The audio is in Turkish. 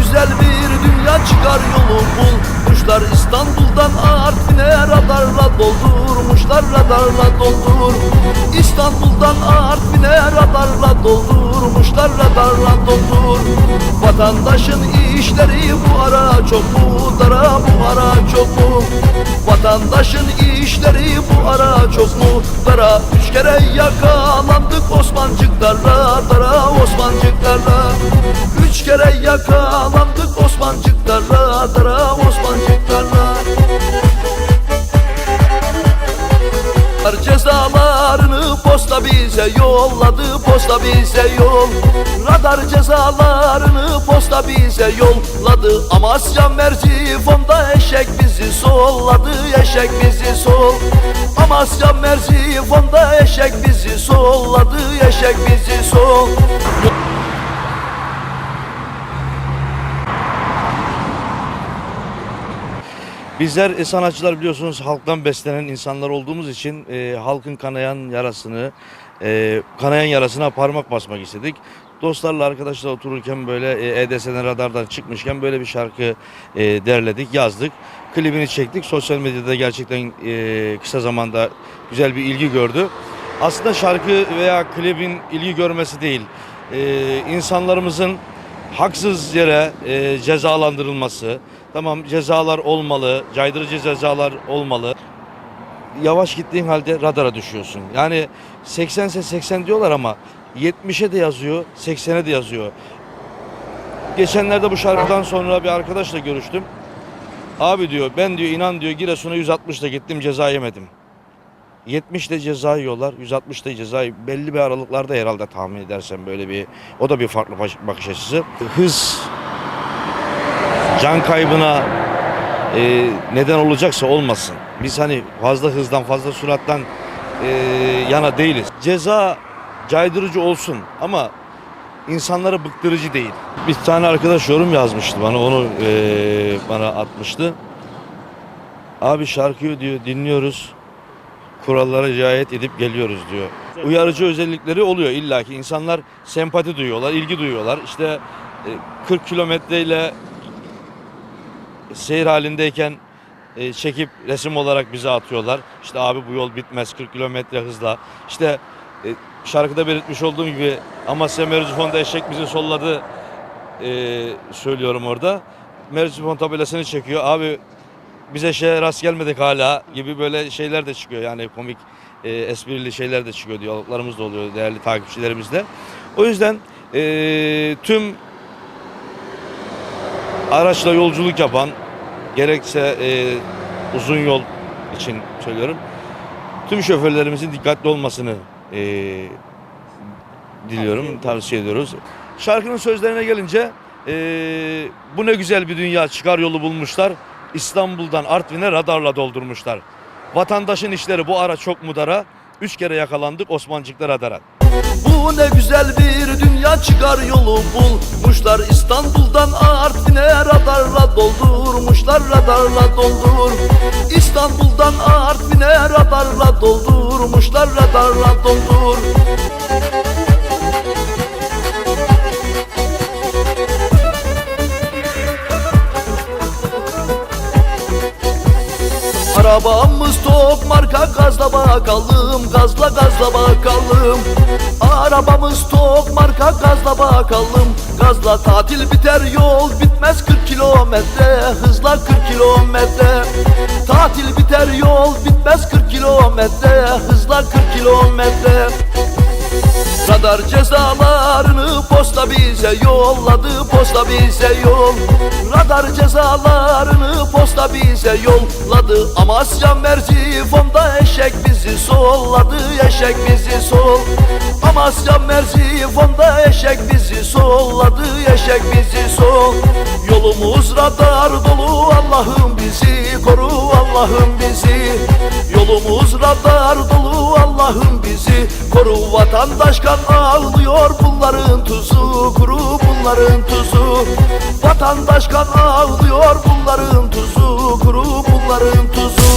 güzel bir dünya çıkar yolu bul. Kuşlar İstanbul'dan Artvin'e radarla doldurmuşlar radarla doldur. İstanbul'dan Artvin'e radarla doldurmuşlar radarla doldur. Vatandaşın işleri bu ara çok mu? Dara bu ara çok mu? Vatandaşın işleri bu ara çok mu? Dara Üç kere yakalandık Osmancıklarla dara Osmancıklarla Üç kere yakalandık. Osmancıklarla dara Osmancıklarla cezalarını posta bize yolladı Posta bize yol. Radar cezalarını posta bize yolladı. Amasya Merzifon'da eşek bizi solladı Eşek bizi sol Amasya Merzifon'da eşek bizi solladı Eşek bizi sol Bizler e, sanatçılar biliyorsunuz halktan beslenen insanlar olduğumuz için e, halkın kanayan yarasını, e, kanayan yarasına parmak basmak istedik. Dostlarla arkadaşlar otururken böyle e, EDS'den radardan çıkmışken böyle bir şarkı e, derledik, yazdık. Klibini çektik. Sosyal medyada gerçekten e, kısa zamanda güzel bir ilgi gördü. Aslında şarkı veya klibin ilgi görmesi değil, e, insanlarımızın haksız yere e, cezalandırılması, tamam cezalar olmalı, caydırıcı cezalar olmalı. Yavaş gittiğin halde radara düşüyorsun. Yani 80 ise 80 diyorlar ama 70'e de yazıyor, 80'e de yazıyor. Geçenlerde bu şarkıdan sonra bir arkadaşla görüştüm. Abi diyor ben diyor inan diyor Giresun'a 160'da gittim ceza yemedim. 70'te ceza yiyorlar, 160'da ceza belli bir aralıklarda herhalde tahmin edersen böyle bir o da bir farklı bakış açısı. Hız can kaybına e, neden olacaksa olmasın. Biz hani fazla hızdan fazla sürattan e, yana değiliz. Ceza caydırıcı olsun ama insanları bıktırıcı değil. Bir tane arkadaş yorum yazmıştı bana onu e, bana atmıştı. Abi şarkıyı diyor dinliyoruz kurallara riayet edip geliyoruz diyor. Uyarıcı özellikleri oluyor illaki. insanlar sempati duyuyorlar, ilgi duyuyorlar. İşte e, 40 kilometreyle seyir halindeyken e, çekip resim olarak bize atıyorlar. İşte abi bu yol bitmez 40 kilometre hızla. İşte e, şarkıda belirtmiş olduğum gibi Amasya Merzifon'da eşek bizi solladı e, söylüyorum orada. Merzifon tabelasını çekiyor. Abi bize şey rast gelmedik hala gibi böyle şeyler de çıkıyor. Yani komik e, esprili şeyler de çıkıyor. Diyaloglarımız da oluyor değerli takipçilerimizle. O yüzden e, tüm araçla yolculuk yapan gerekse e, uzun yol için söylüyorum. Tüm şoförlerimizin dikkatli olmasını e, diliyorum, tavsiye ediyoruz. Şarkının sözlerine gelince e, bu ne güzel bir dünya çıkar yolu bulmuşlar. İstanbul'dan Artvin'e radarla doldurmuşlar. Vatandaşın işleri bu ara çok mudara. Üç kere yakalandık Osmancık'ta radara. Bu ne güzel bir dünya çıkar yolu bulmuşlar. İstanbul'dan Artvin'e radarla doldurmuşlar radarla doldur. İstanbul'dan Artvin'e radarla doldurmuşlar radarla doldur Arabamız tok marka gazla bakalım Gazla gazla bakalım. Arabamız tok marka gazla bakalım. Gazla tatil biter yol bitmez 40 kilometre Hızla 40 kilometre. Tatil biter yol bitmez 40 kilometre Hızla 40 kilometre Radar cezalarını posta bize yolladı Posta bize yol. Radar cezalarını posta bize yolladı Amasya Merzifon'da eşek bizi solladı Eşek bizi sol Amasya Merzifon'da eşek bizi solladı eşek bizi sol. Yolumuz radar dolu Allah'ım bizi koru Allah'ım bizi. Yolumuz radar dolu Allah'ım bizi koru. Vatandaş kan ağlıyor bunların tuzu kuru bunların tuzu. Vatandaş kan ağlıyor bunların tuzu kuru bunların tuzu.